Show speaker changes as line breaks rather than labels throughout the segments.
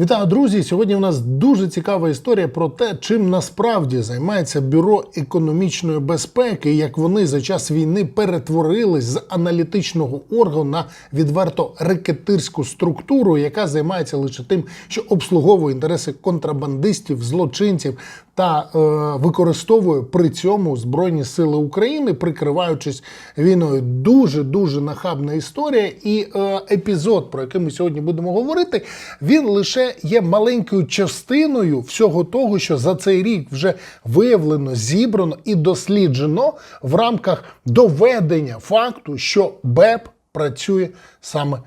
Вітаю, друзі! Сьогодні у нас дуже цікава історія про те, чим насправді займається бюро економічної безпеки, як вони за час війни перетворились з аналітичного органу на відверто рекетирську структуру, яка займається лише тим, що обслуговує інтереси контрабандистів, злочинців та е, використовує при цьому Збройні Сили України, прикриваючись війною. Дуже дуже нахабна історія. І е, епізод, про який ми сьогодні будемо говорити, він лише є маленькою частиною всього того, що за цей рік вже виявлено, зібрано і досліджено в рамках доведення факту, що БЕП працює саме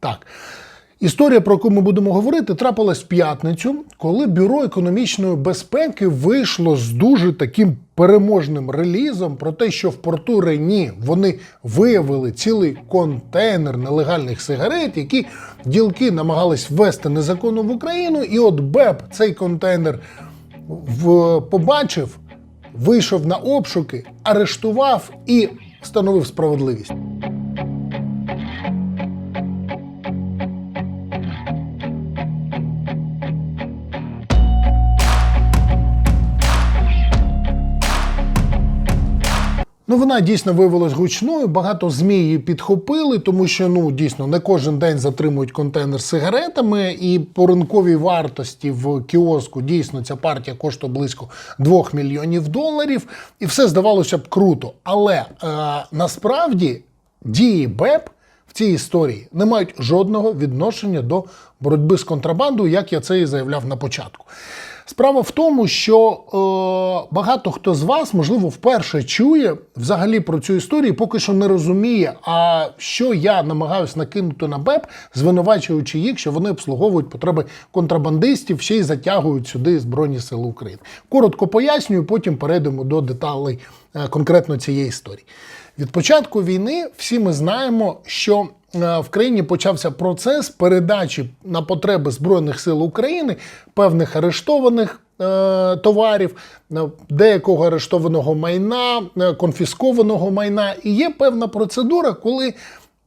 так. Історія, про яку ми будемо говорити, трапилась в п'ятницю, коли Бюро економічної безпеки вийшло з дуже таким переможним релізом про те, що в порту Рені вони виявили цілий контейнер нелегальних сигарет, які ділки намагались ввести незаконно в Україну. І от БЕП цей контейнер в, побачив, вийшов на обшуки, арештував і встановив справедливість. Ну, вона дійсно виявилась гучною. Багато ЗМІ її підхопили, тому що ну дійсно не кожен день затримують контейнер з сигаретами, і по ринковій вартості в кіоску дійсно ця партія коштує близько 2 мільйонів доларів, і все здавалося б круто. Але е, насправді дії БЕП в цій історії не мають жодного відношення до боротьби з контрабандою, як я це і заявляв на початку. Справа в тому, що е, багато хто з вас, можливо, вперше чує взагалі про цю історію, поки що не розуміє, а що я намагаюся накинути на БЕП, звинувачуючи їх, що вони обслуговують потреби контрабандистів, ще й затягують сюди Збройні Сили України. Коротко пояснюю, потім перейдемо до деталей е, конкретно цієї історії. Від початку війни всі ми знаємо, що в країні почався процес передачі на потреби Збройних сил України певних арештованих е, товарів, е, деякого арештованого майна, е, конфіскованого майна. І є певна процедура, коли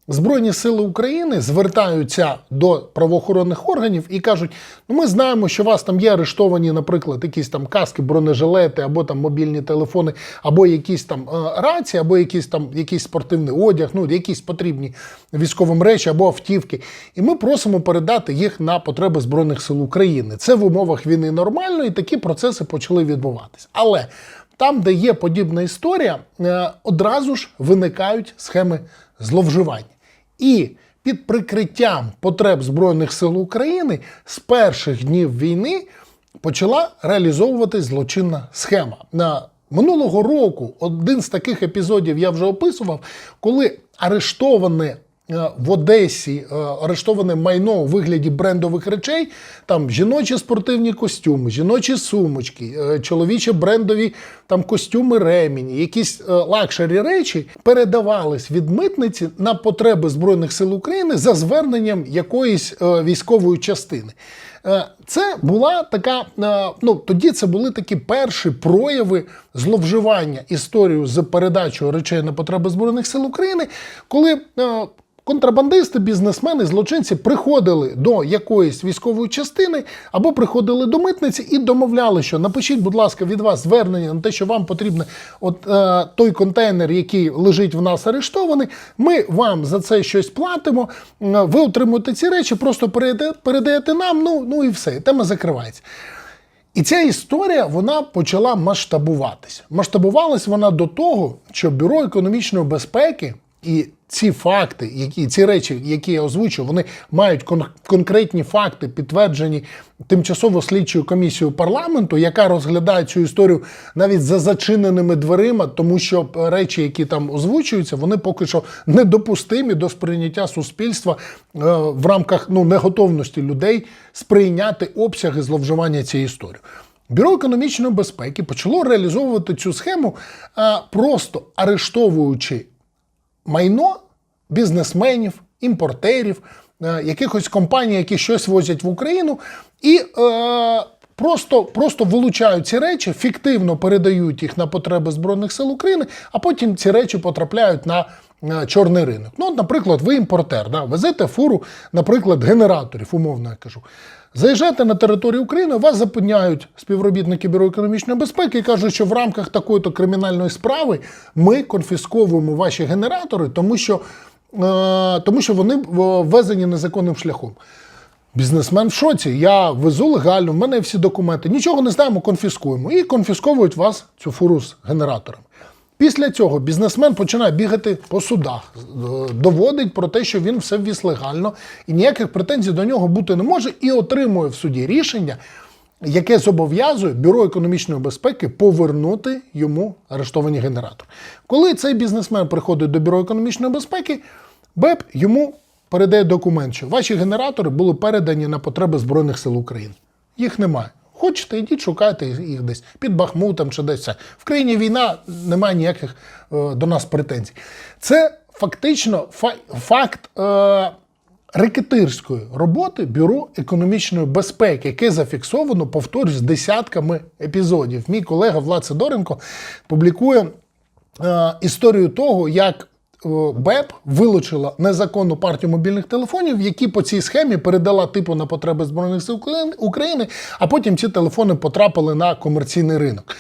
Збройні сили України звертаються до правоохоронних органів і кажуть: ну ми знаємо, що у вас там є арештовані, наприклад, якісь там каски, бронежилети, або там мобільні телефони, або якісь там е, рації, або якийсь там якийсь спортивний одяг, ну якісь потрібні військовим речі або автівки. І ми просимо передати їх на потреби Збройних сил України. Це в умовах війни нормально, і такі процеси почали відбуватися. Але там, де є подібна історія, е, одразу ж виникають схеми зловживання. І під прикриттям потреб Збройних сил України з перших днів війни почала реалізовуватись злочинна схема. Минулого року один з таких епізодів я вже описував, коли арештоване в Одесі е, арештоване майно у вигляді брендових речей, там жіночі спортивні костюми, жіночі сумочки, е, чоловічі брендові там костюми ремені, якісь е, лакшері речі передавались від митниці на потреби Збройних сил України за зверненням якоїсь е, військової частини. Е, Це була така, е, ну тоді це були такі перші прояви зловживання історію з передачою речей на потреби Збройних сил України, коли е, Контрабандисти, бізнесмени, злочинці приходили до якоїсь військової частини або приходили до митниці і домовляли, що напишіть, будь ласка, від вас звернення на те, що вам потрібен от е, той контейнер, який лежить в нас арештований. Ми вам за це щось платимо. Ви отримуєте ці речі, просто передаєте нам. Ну, ну і все, тема закривається. І ця історія вона почала масштабуватися. Масштабувалась вона до того, що Бюро економічної безпеки і ці факти, які ці речі, які я озвучив, вони мають кон- конкретні факти, підтверджені тимчасово слідчою комісією парламенту, яка розглядає цю історію навіть за зачиненими дверима, тому що речі, які там озвучуються, вони поки що недопустимі до сприйняття суспільства е, в рамках ну неготовності людей сприйняти обсяги зловживання цієї історії. Бюро економічної безпеки почало реалізовувати цю схему, е, просто арештовуючи майно бізнесменів, імпортерів, е, якихось компаній, які щось возять в Україну, і е, просто, просто вилучають ці речі, фіктивно передають їх на потреби Збройних сил України, а потім ці речі потрапляють на е, чорний ринок. Ну, наприклад, ви імпортер, да, везете фуру, наприклад, генераторів, умовно я кажу. Заїжджаєте на територію України, вас запевняють співробітники Бюро економічної безпеки і кажуть, що в рамках такої-то кримінальної справи ми конфісковуємо ваші генератори, тому що, е, тому що вони ввезені незаконним шляхом. Бізнесмен в шоці. Я везу легально, в мене всі документи. Нічого не знаємо, конфіскуємо. І конфісковують вас цю фуру з генераторами. Після цього бізнесмен починає бігати по судах, е, доводить про те, що він все ввіз легально, і ніяких претензій до нього бути не може, і отримує в суді рішення, яке зобов'язує Бюро економічної безпеки повернути йому арештовані генератори. Коли цей бізнесмен приходить до Бюро економічної безпеки, БЕП йому передає документ, що ваші генератори були передані на потреби Збройних сил України. Їх немає. Хочете, йдіть, шукайте їх десь під Бахмутом чи десь. В країні війна, немає ніяких е, до нас претензій. Це фактично фа- факт е, рекетирської роботи Бюро економічної безпеки, яке зафіксовано, повторюсь, десятками епізодів. Мій колега Влад Сидоренко публікує е, історію того, як БЕП вилучила незаконну партію мобільних телефонів, які по цій схемі передала типу на потреби Збройних сил України, а потім ці телефони потрапили на комерційний ринок.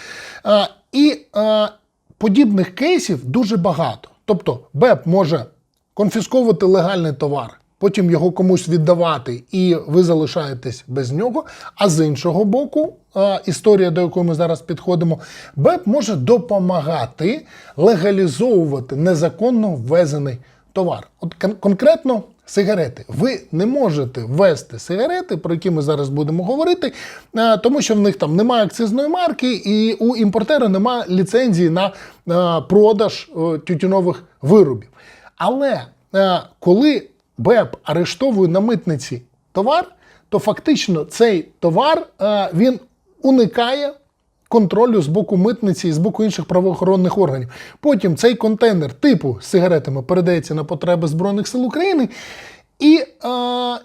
Е, І е, подібних кейсів дуже багато. Тобто БЕП може конфісковувати легальний товар, потім його комусь віддавати, і ви залишаєтесь без нього. А з іншого боку, історія, до якої ми зараз підходимо, БЕП може допомагати легалізовувати незаконно ввезений товар. От конкретно. Сигарети. Ви не можете ввести сигарети, про які ми зараз будемо говорити, тому що в них там немає акцизної марки, і у імпортера немає ліцензії на продаж тютюнових виробів. Але коли БЕП арештовує на митниці товар, то фактично цей товар е, він уникає контролю з боку митниці і з боку інших правоохоронних органів. Потім цей контейнер типу з сигаретами передається на потреби Збройних сил України. І, е,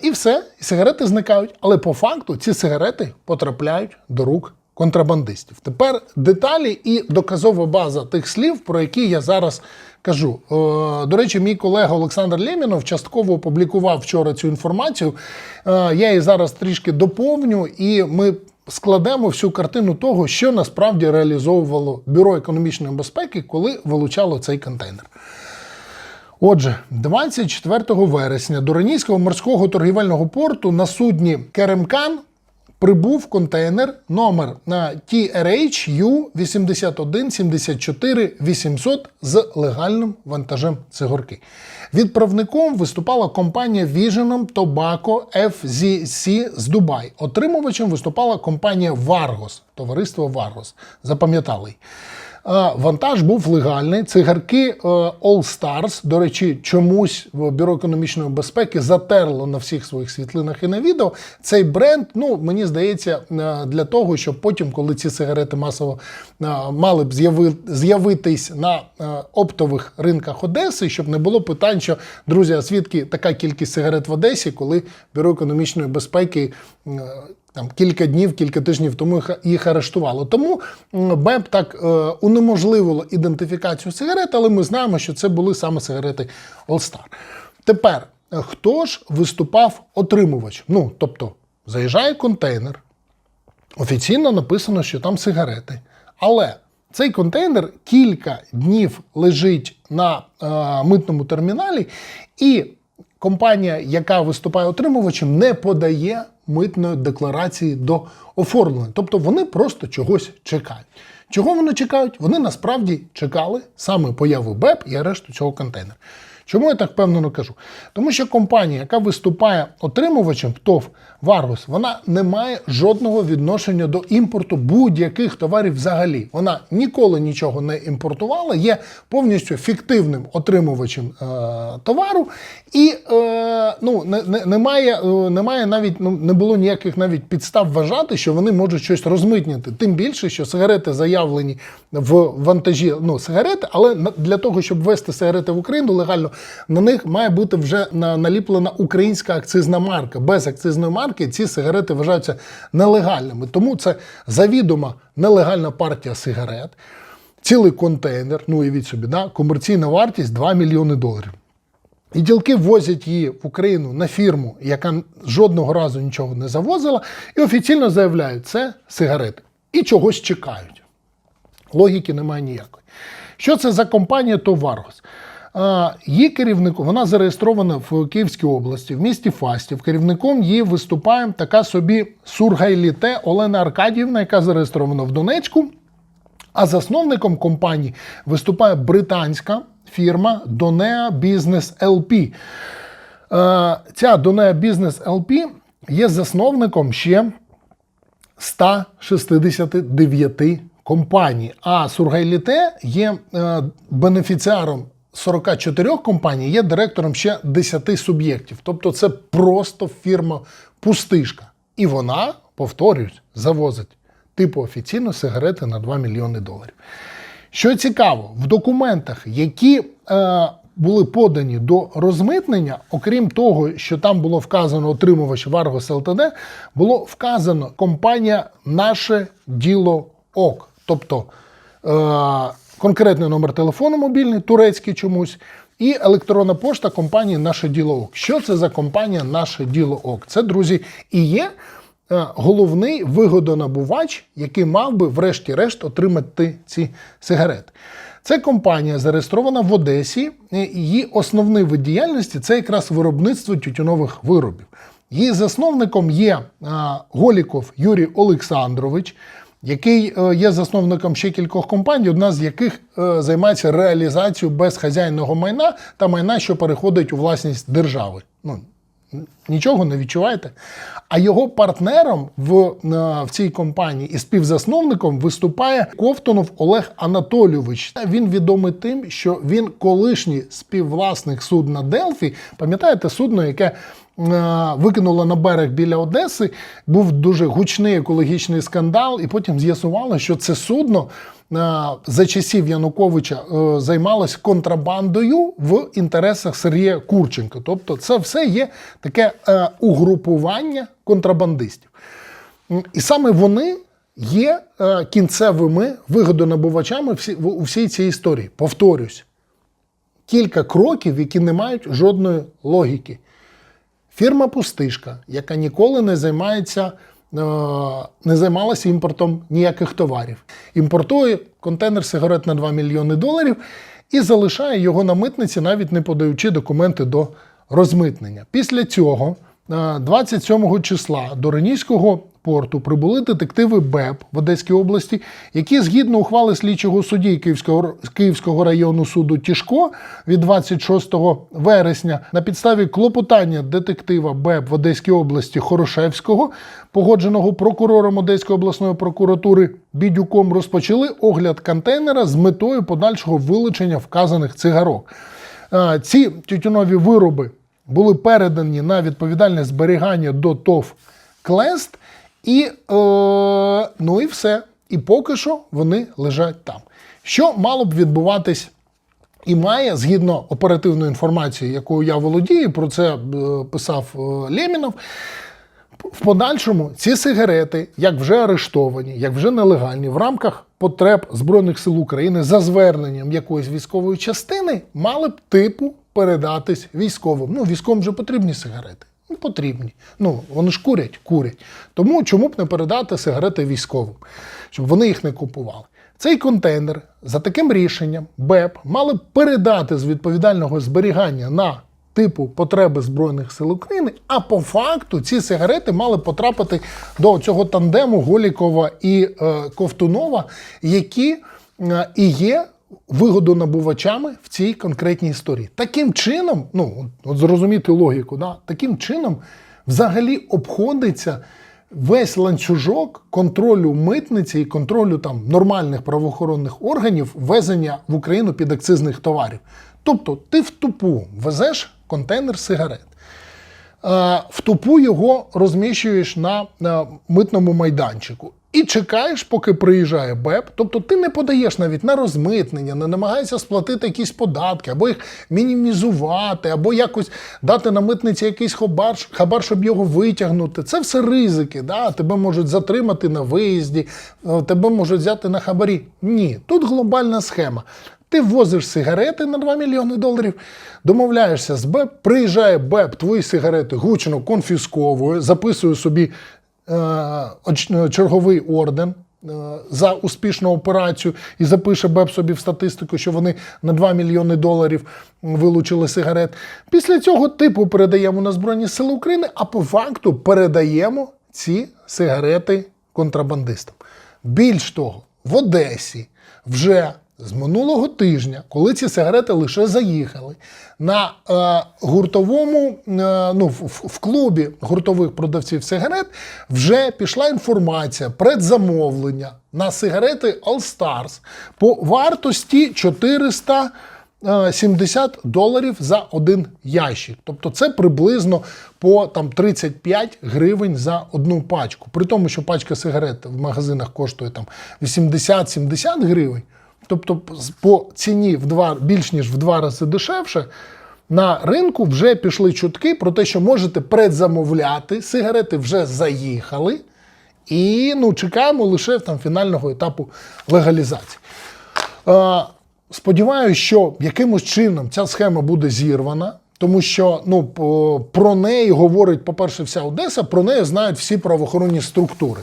і все, і сигарети зникають. Але по факту ці сигарети потрапляють до рук контрабандистів. Тепер деталі і доказова база тих слів, про які я зараз кажу. Е, до речі, мій колега Олександр Лємінов частково опублікував вчора цю інформацію. Е, я її зараз трішки доповню, і ми складемо всю картину того, що насправді реалізовувало Бюро економічної безпеки, коли вилучало цей контейнер. Отже, 24 вересня до Ранійського морського торгівельного порту на судні Керемкан прибув контейнер номер на TRHU 8174 800 з легальним вантажем цигорки. Відправником виступала компанія Vision Tobacco FZC з Дубай. Отримувачем виступала компанія Vargos, товариство Vargos. Запам'ятали. Вантаж був легальний. Цигарки е, All Stars, до речі, чомусь в Бюро економічної безпеки затерло на всіх своїх світлинах і на відео. Цей бренд, ну мені здається, е, для того, щоб потім, коли ці сигарети масово е, мали б з'явитись на оптових ринках Одеси, щоб не було питань, що друзі, а звідки така кількість сигарет в Одесі, коли Бюро економічної безпеки. Там кілька днів, кілька тижнів тому їх- арештувало. Тому БЕП так е, унеможливило ідентифікацію сигарет, але ми знаємо, що це були саме сигарети All Star. Тепер, е, хто ж виступав отримувач? Ну, тобто, заїжджає контейнер, офіційно написано, що там сигарети. Але цей контейнер кілька днів лежить на е, митному терміналі, і компанія, яка виступає отримувачем, не подає митної декларації до оформлення. Тобто вони просто чогось чекають. Чого вони чекають? Вони насправді чекали саме появи БЕП і арешту цього контейнера. Чому я так впевнено кажу? Тому що компанія, яка виступає отримувачем ТОВ Варгус, вона не має жодного відношення до імпорту будь-яких товарів взагалі. Вона ніколи нічого не імпортувала, є повністю фіктивним отримувачем е, товару, і е, ну, не, не, немає, е, немає навіть ну, не було ніяких навіть підстав вважати, що вони можуть щось розмитнити. Тим більше, що сигарети заявлені в вантажі ну, сигарети, але для того, щоб ввести сигарети в Україну легально, на них має бути вже наліплена українська акцизна марка. Без акцизної марки ці сигарети вважаються нелегальними. Тому це завідома нелегальна партія сигарет, цілий контейнер. Ну, уявіть собі, да? комерційна вартість 2 мільйони доларів. І ділки ввозять її в Україну на фірму, яка жодного разу нічого не завозила, і офіційно заявляють, це сигарети. І чогось чекають. Логіки немає ніякої. Що це за компанія Товаргос? А, Її керівником, вона зареєстрована в Київській області, в місті Фастів. Керівником її виступає така собі Сургайліте Олена Аркадіївна, яка зареєстрована в Донецьку. А засновником компанії виступає британська фірма Donea Business LP. Ця Donea Business LP є засновником ще 169 компаній. А Сургайліте є е, бенефіціаром 44 компаній, є директором ще 10 суб'єктів. Тобто це просто фірма пустишка. І вона, повторюсь, завозить типу офіційно сигарети на 2 мільйони доларів. Що цікаво, в документах, які е, були подані до розмитнення, окрім того, що там було вказано отримувач Варгос ЛТД, було вказано компанія Наше Діло ОК. Тобто е, конкретний номер телефону мобільний, турецький чомусь, і електронна пошта компанії Наше Діло ОК. Що це за компанія Наше Діло ОК? Це, друзі, і є е, головний вигодонабувач, який мав би, врешті-решт, отримати ці сигарети. Це компанія зареєстрована в Одесі. Її основний вид діяльності це якраз виробництво тютюнових виробів. Її засновником є е, Голіков Юрій Олександрович, який е, є засновником ще кількох компаній, одна з яких е, займається реалізацією безхазяйного майна та майна, що переходить у власність держави. Ну, Нічого не відчуваєте. А його партнером в, е, в цій компанії і співзасновником виступає Ковтунов Олег Анатолійович. Він відомий тим, що він колишній співвласник судна Делфі. Пам'ятаєте судно, яке викинуло на берег біля Одеси, був дуже гучний екологічний скандал, і потім з'ясувало, що це судно. е, За часів Януковича е, займалось контрабандою в інтересах Сергія Курченка. Тобто, це все є таке е, угрупування контрабандистів. І саме вони є е, кінцевими вигодонабувачами у всій цій історії. Повторюсь, кілька кроків, які не мають жодної логіки. Фірма Пустишка, яка ніколи не займається. е, Не займалася імпортом ніяких товарів. Імпортує контейнер сигарет на 2 мільйони доларів і залишає його на митниці, навіть не подаючи документи до розмитнення. Після цього, 27 числа, до Ренійського порту прибули детективи БЕП в Одеській області, які згідно ухвали слідчого судді Київського, Київського району суду Тішко від 26 вересня на підставі клопотання детектива БЕП в Одеській області Хорошевського, погодженого прокурором Одеської обласної прокуратури Бідюком, розпочали огляд контейнера з метою подальшого вилучення вказаних цигарок. Е, Ці тютюнові вироби були передані на відповідальне зберігання до ТОВ Клест, і, е, ну і все. І поки що вони лежать там. Що мало б відбуватись і має, згідно оперативної інформації, якою я володію, про це е, писав е, Лємінов. В подальшому ці сигарети, як вже арештовані, як вже нелегальні, в рамках потреб Збройних сил України за зверненням якоїсь військової частини, мали б типу передатись військовим. Ну, військовим вже потрібні сигарети. Ну, потрібні. Ну, вони ж курять, курять. Тому чому б не передати сигарети військовим, щоб вони їх не купували. Цей контейнер за таким рішенням БЕП мали б передати з відповідального зберігання на типу потреби Збройних сил України, а по факту ці сигарети мали потрапити до цього тандему Голікова і е, Ковтунова, які е, і є вигодонабувачами в цій конкретній історії. Таким чином, ну от зрозуміти логіку, да, таким чином взагалі обходиться весь ланцюжок контролю митниці і контролю там нормальних правоохоронних органів ввезення в Україну підакцизних товарів. Тобто ти в тупу везеш контейнер сигарет. Е, в тупу його розміщуєш на митному майданчику. І чекаєш, поки приїжджає БЕП. Тобто ти не подаєш навіть на розмитнення, не намагаєшся сплатити якісь податки, або їх мінімізувати, або якось дати на митниці якийсь хабар, хабар щоб його витягнути. Це все ризики. Да? Тебе можуть затримати на виїзді, е, тебе можуть взяти на хабарі. Ні, тут глобальна схема. Ти ввозиш сигарети на 2 мільйони доларів, домовляєшся з БЕП, приїжджає БЕП, твої сигарети гучно конфісковує, записує собі черговий орден е, за успішну операцію і запише БЕП собі в статистику, що вони на 2 мільйони доларів вилучили сигарет. Після цього типу передаємо на Збройні Сили України, а по факту передаємо ці сигарети контрабандистам. Більш того, в Одесі вже з минулого тижня, коли ці сигарети лише заїхали, на е, гуртовому, е, ну, в, в- клубі гуртових продавців сигарет вже пішла інформація, предзамовлення на сигарети All Stars по вартості 400 е, 70 доларів за один ящик. Тобто це приблизно по там 35 гривень за одну пачку. При тому, що пачка сигарет в магазинах коштує там 80-70 гривень. Тобто по ціні в два, більш ніж в два рази дешевше. На ринку вже пішли чутки про те, що можете предзамовляти, сигарети вже заїхали, і ну, чекаємо лише там фінального етапу легалізації. Е, Сподіваюся, що якимось чином ця схема буде зірвана, тому що ну, про неї говорить, по-перше, вся Одеса, про неї знають всі правоохоронні структури.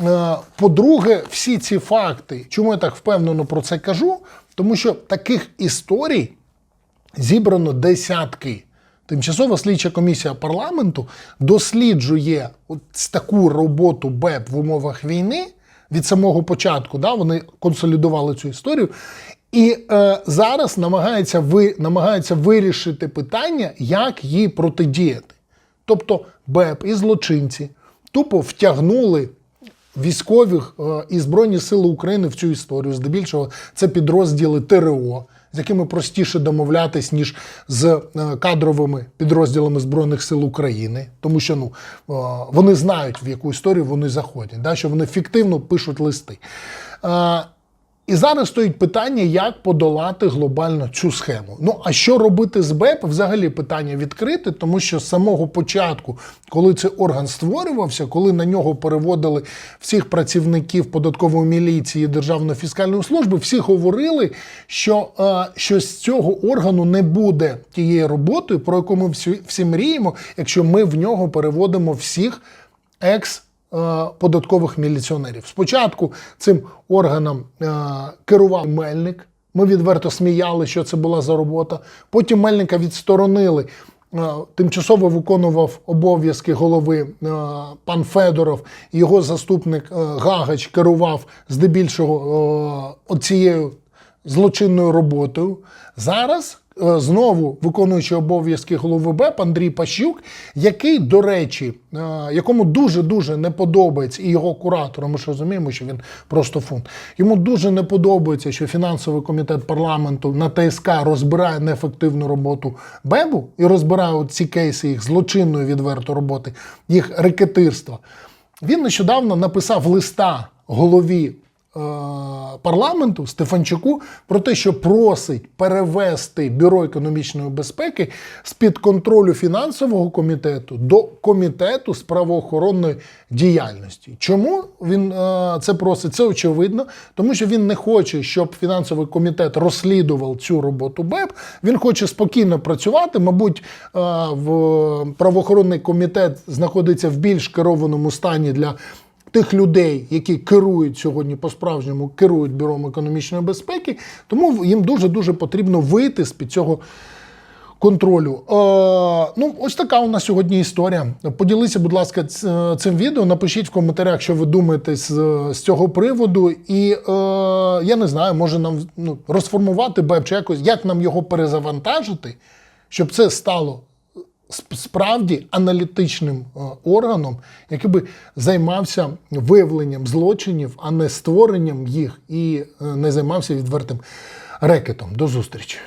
Е, По-друге, всі ці факти, чому я так впевнено про це кажу? Тому що таких історій зібрано десятки. Тимчасова слідча комісія парламенту досліджує от таку роботу БЕП в умовах війни від самого початку. Да, вони консолідували цю історію. І е, зараз намагається, ви, намагається вирішити питання, як їй протидіяти. Тобто БЕП і злочинці тупо втягнули військових е, і Збройні Сили України в цю історію. Здебільшого це підрозділи ТРО, з якими простіше домовлятись, ніж з е, кадровими підрозділами Збройних сил України, тому що ну, е, вони знають, в яку історію вони заходять, да, що вони фіктивно пишуть листи. І зараз стоїть питання, як подолати глобально цю схему. Ну а що робити з БЕП? Взагалі питання відкрите, тому що з самого початку, коли цей орган створювався, коли на нього переводили всіх працівників податкової міліції Державної фіскальної служби, всі говорили, що, е, що з цього органу не буде тієї роботи, про яку ми всі, всі мріємо, якщо ми в нього переводимо всіх екс податкових міліціонерів. Спочатку цим органом е, керував Мельник. Ми відверто сміяли, що це була за робота. Потім Мельника відсторонили. Е, Тимчасово виконував обов'язки голови е, пан Федоров, його заступник е, Гагач керував здебільшого е, оцією злочинною роботою. Зараз е, знову виконуючий обов'язки голови БЕП Андрій Пащук, який, до речі, е, якому дуже-дуже не подобається, і його куратору, ми ж розуміємо, що він просто фунт. Йому дуже не подобається, що фінансовий комітет парламенту на ТСК розбирає неефективну роботу БЕБу і розбирає ці кейси їх злочинної відверто роботи, їх рекетирства. Він нещодавно написав листа голові е, парламенту Стефанчуку про те, що просить перевести бюро економічної безпеки з під контролю фінансового комітету до комітету з правоохоронної діяльності. Чому він е, це просить? Це очевидно, тому що він не хоче, щоб фінансовий комітет розслідував цю роботу БЕП. Він хоче спокійно працювати. Мабуть, е, в правоохоронний комітет знаходиться в більш керованому стані для тих людей, які керують сьогодні по-справжньому, керують бюром економічної безпеки, тому їм дуже дуже потрібно вийти з під цього. Контролю. Е, ну, ось така у нас сьогодні історія. Поділіться, будь ласка, цим відео. Напишіть в коментарях, що ви думаєте з, з цього приводу. І е, я не знаю, може нам ну, розформувати БЕП чи якось, як нам його перезавантажити, щоб це стало справді аналітичним е, органом, який би займався виявленням злочинів, а не створенням їх і е, не займався відвертим рекетом. До зустрічі.